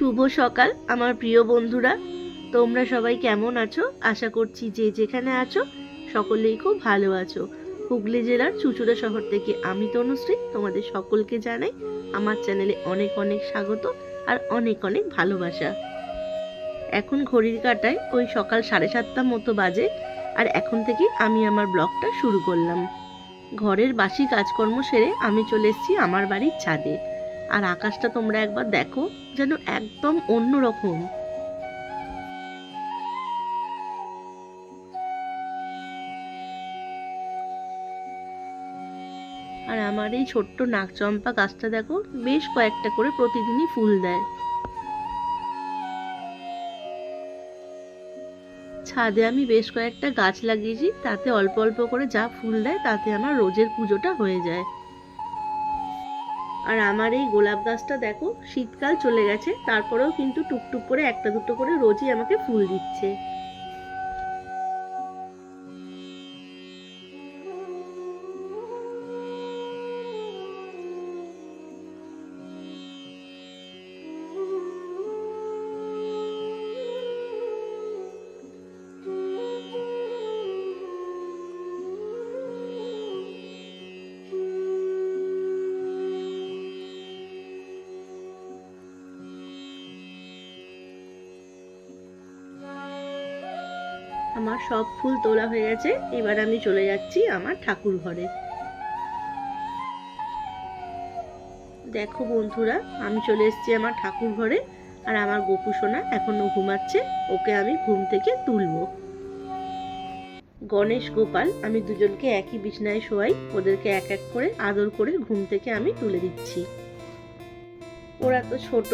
শুভ সকাল, আমার প্রিয় বন্ধুরা। তোমরা সবাই কেমন আছো? আশা করছি যে যেখানে আছো, সকলেই খুব ভালো আছো। হুগলি জেলার চুচুড়া শহর থেকে আমি তনুশ্রী, তোমাদের সকলকে জানাই আমার চ্যানেলে অনেক অনেক স্বাগত আর অনেক অনেক ভালোবাসা। এখন ঘড়ির কাটায় ওই সকাল সাড়ে সাতটা মতো বাজে আর এখন থেকে আমি আমার ব্লগটা শুরু করলাম। ঘরের বাসি কাজকর্ম সেরে আমি চলে এসেছি আমার বাড়ির ছাদে। আর আকাশটা তোমরা একবার দেখো যেন একদম অন্য রকম আর আমার এই ছোট্ট নাকচম্পা গাছটা দেখো, বেশ কয়েকটা করে প্রতিদিনই ফুল দেয়। ছাদে আমি বেশ কয়েকটা গাছ লাগিয়েছি, তাতে অল্প অল্প করে যা ফুল দেয়, তাতে আমার রোজের পুজোটা হয়ে যায়। আর আমার এই গোলাপ গাছটা দেখো, শীতকাল চলে গেছে, তারপরেও কিন্তু টুকটুক করে একটা দুটো করে রোজই আমাকে ফুল দিচ্ছে। আমার সব ফুল তোলা হয়ে গেছে, এবার আমি চলে যাচ্ছি আমার ঠাকুর ঘরে। দেখো বন্ধুরা, আমি চলে এসেছি আমার ঠাকুর ঘরে, আর আমার গোপু সোনা এখনও ঘুমাচ্ছে, ওকে আমি ঘুম থেকে তুলবো। গণেশ গোপাল, আমি দুজনকে একই বিছনায় শোয়াই, ওদেরকে এক এক করে আদর করে ঘুম থেকে আমি তুলে দিচ্ছি। ওরা তো ছোট,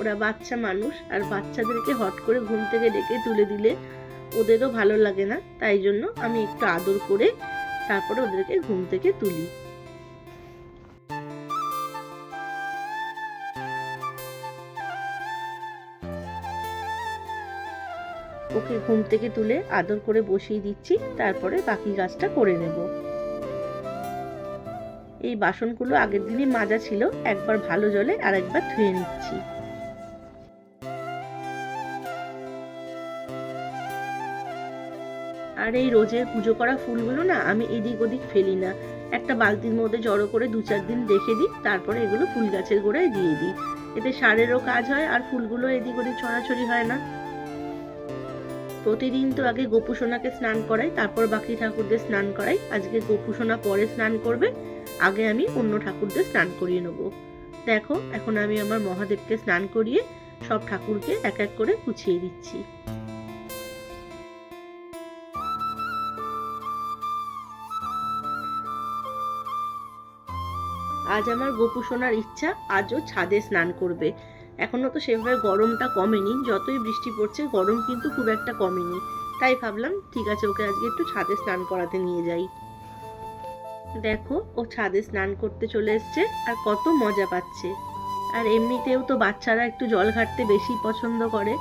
ওরা বাচ্চা মানুষ, আর বাচ্চাদেরকে হট করে ঘুম থেকে ডেকে তুলে দিলে ওদেরও ভালো লাগে না, তাই জন্য আমি একটু আদর করে তারপরে ওদেরকে ঘুম থেকে তুলি। ওকে ঘুম থেকে তুলে আদর করে বসিয়ে দিচ্ছি, তারপরে বাকি কাজটা করে নেব। এই বাসনগুলো আগের দিনই মাজা ছিল, একবার ভালো জলে আর একবার ধুয়ে নিচ্ছি। আর এই রোজের পুজো করা ফুলগুলো না আমি এদিক ওদিক ফেলি না। একটা বালতির মধ্যে জড়ো করে দু চার দিন রেখে দিই, তারপরে এগুলো ফুল গাছের গোড়ায় দিয়ে দিই। এতে সারেরও কাজ হয় আর ফুলগুলো এদিক ওদিক ছড়াছড়ি হয় না। প্রতিদিন তো আগে গোপুসোনাকে স্নান করাই, তারপর বাকি ঠাকুরদের স্নান করাই। আজকে গোপুসোনা পরে স্নান করবে, আগে আমি অন্য ঠাকুরদের স্নান করিয়ে নেব। দেখো, এখন আমি আমার মহাদেবকে স্নান করিয়ে সব ঠাকুরকে এক এক করে গুছিয়ে দিচ্ছি। আজ আমার গোপু সোনার ইচ্ছা আজও ছাদে স্নান করবে। এখনও তো সেভাবে গরমটা কমেনি, যতই বৃষ্টি পড়ছে গরম কিন্তু খুব একটা কমেনি। তাই ভাবলাম, ঠিক আছে, ওকে আজকে একটু ছাদে স্নান করাতে নিয়ে যাই। দেখো, ও ছাদে স্নান করতে চলে এসছে আর কত মজা পাচ্ছে। আর এমনিতেও তো বাচ্চারা একটু জল ঘাটতে বেশি পছন্দ করে।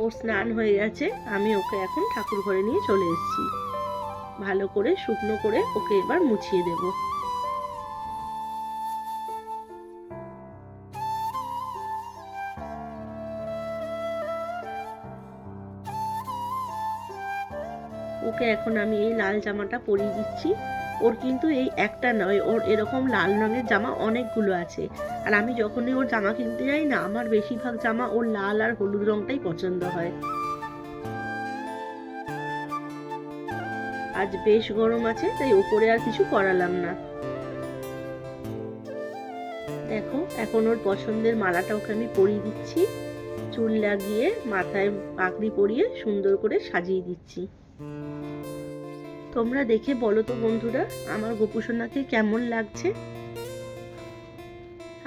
ওর স্নান হয়ে গেছে, আমি ওকে এখন ঠাকুর ঘরে নিয়ে চলে এসেছি। ভালো করে শুকনো করে ওকে এবার মুছিয়ে দেব। ওকে এখন আমি এই লাল জামাটা পরিয়ে দিচ্ছি। ওর কিন্তু এই একটা নয়, ওর এরকম লাল রঙের জামা অনেকগুলো আছে। আর আমি যখনই ওর জামা কিনতে যাই না, আমার বেশিরভাগ জামা ওর লাল আর হলুদ রংটাই পছন্দ হয়। আজ বেশ গরম আছে, তাই ওপরে আর কিছু করালাম না। দেখো, এখন ওর পছন্দের মালাটা ওকে আমি পরিয়ে দিচ্ছি। চুল লাগিয়ে মাথায় পাগড়ি পরিয়ে সুন্দর করে সাজিয়ে দিচ্ছি। তোমরা দেখে বলো তো বন্ধুরা, আমার গোপুসোনাকে কেমন লাগছে?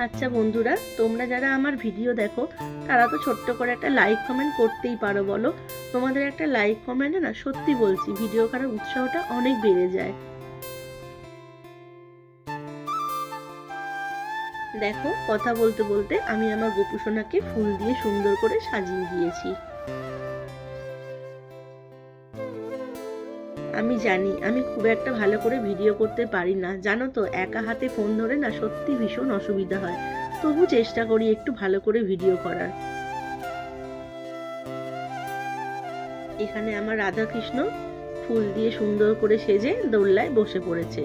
আচ্ছা বন্ধুরা, তোমরা যারা আমার ভিডিও দেখো, তারা তো ছোট্ট করে একটা লাইক কমেন্ট করতেই পারো বলো। তোমাদের একটা লাইক কমেন্টে না, সত্যি বলছি ভিডিও করার উৎসাহটা অনেক বেড়ে যায়। দেখো, কথা বলতে বলতে আমি আমার গোপুসোনাকে ফুল দিয়ে সুন্দর করে সাজিয়ে দিয়েছি। আমি জানি, আমি খুব একটা ভালো করে ভিডিও করতে পারি না। জানো তো, একা হাতে ফোন ধরে না সত্যি ভীষণ অসুবিধা হয়। তবু চেষ্টা করি একটু ভালো করে ভিডিও করার। এখানে আমার রাধা কৃষ্ণ ফুল দিয়ে সুন্দর করে সেজে দোল্লায় বসে পড়েছে।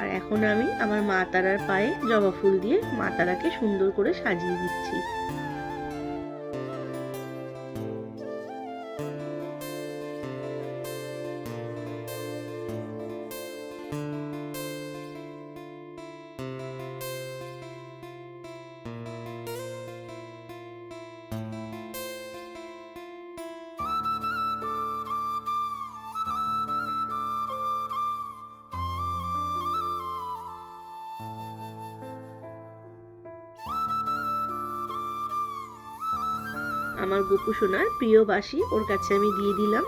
আর এখন আমি আমার মা তারার পায়ে জবা ফুল দিয়ে মা তারাকে সুন্দর করে সাজিয়ে দিচ্ছি। আমার গোপু সোনার প্রিয় বাসি ওর কাছে আমি দিয়ে দিলাম।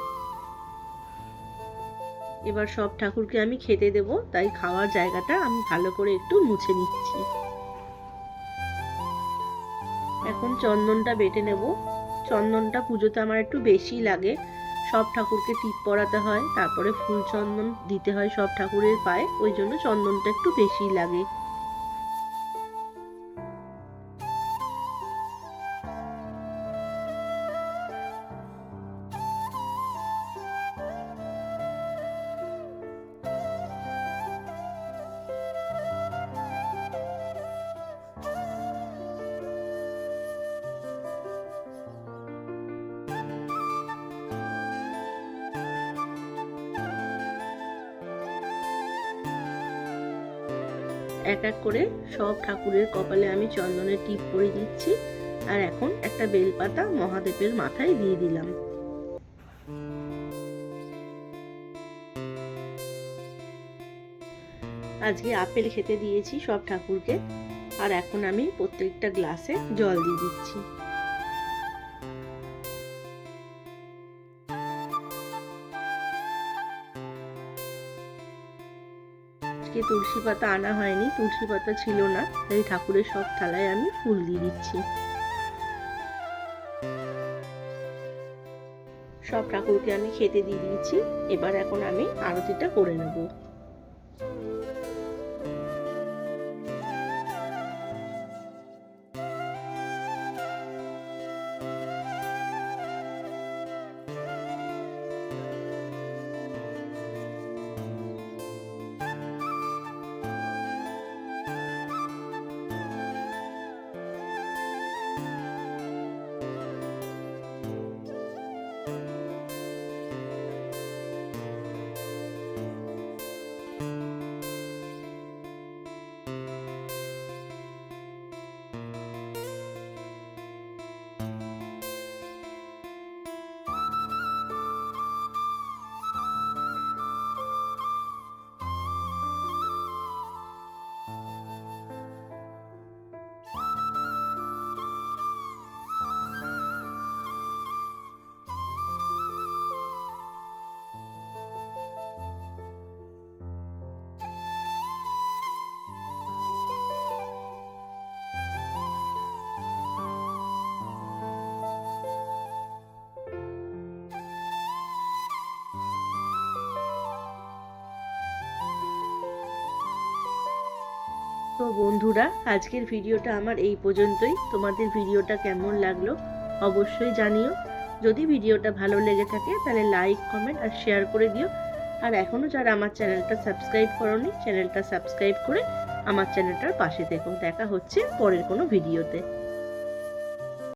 এবার সব ঠাকুরকে আমি খেতে দেব, তাই খাওয়ার জায়গাটা আমি ভালো করে একটু মুছে নিচ্ছি। চন্দনটা বেটে নেব। চন্দনটা পুজোতে আমার একটু বেশি লাগে। সব ঠাকুরকে টিপ পরাতে হয়, তারপরে ফুল চন্দন দিতে হয় সব ঠাকুরের পায়ে, ওই জন্য চন্দনটা একটু বেশি লাগে। এক এক করে সব ঠাকুরের কপালে আমি চন্দনের টিপ পরে দিচ্ছি। আর এখন একটা বেলপাতা মহাদেবের মাথায় দিয়ে দিলাম। আজকে আপেল খেতে দিয়েছি সব ঠাকুরকে। আর এখন আমি প্রত্যেকটা গ্লাসে জল দিয়ে দিচ্ছি। তুলসী পাতা আনা হয়নি, তুলসী পাতা ছিল না, তাই ঠাকুরের সব থালায় আমি ফুল দিয়ে দিচ্ছি। সব ঠাকুরকে আমি খেতে দিয়ে দিয়েছি, এবার এখন আমি আরতিটা করে নেব। বন্ধুরা, আজকের ভিডিওটা আমার এই পর্যন্তই। তোমাদের ভিডিওটা কেমন লাগল অবশ্যই জানিও। যদি ভিডিওটা ভালো লেগে থাকে, তাহলে লাইক কমেন্ট আর শেয়ার করে দিও। আর এখনও যারা আমার চ্যানেলটা সাবস্ক্রাইব করনি, চ্যানেলটা সাবস্ক্রাইব করে আমার চ্যানেলটার পাশে থেকো। দেখা হচ্ছে পরের কোনো ভিডিওতে।